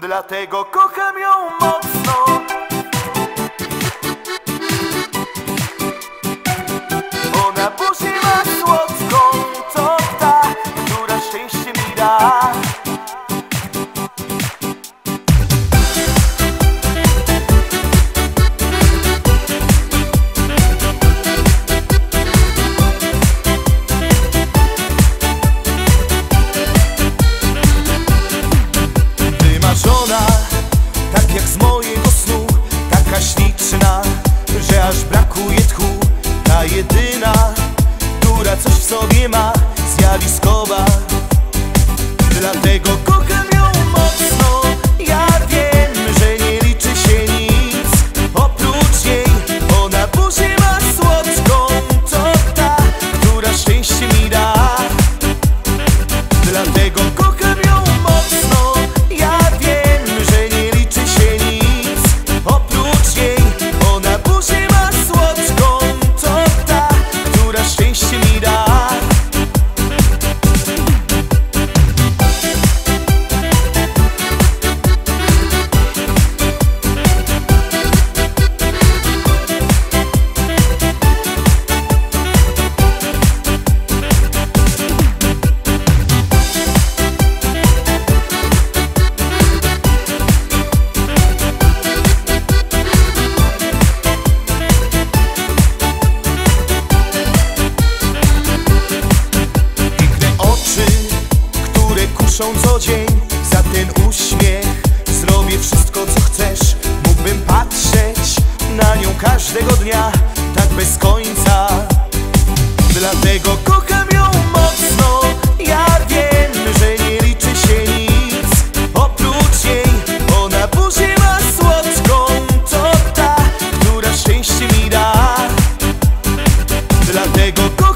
Dlatego kocham ją mocno. Ona buzi ma słodką To ta, która jak z mojego snu. Taka śliczna, że aż brakuje tchu. Ta jedyna, która coś w sobie ma Zjawiskowa. Dlatego kocham co dzień Za ten uśmiech. Zrobię wszystko co chcesz Mógłbym patrzeć na nią każdego dnia Tak bez końca. Dlatego kocham ją mocno. Ja wiem, że nie liczy się nic Oprócz jej. Ona buzię ma słodką To ta, która szczęście mi da. Dlatego kocham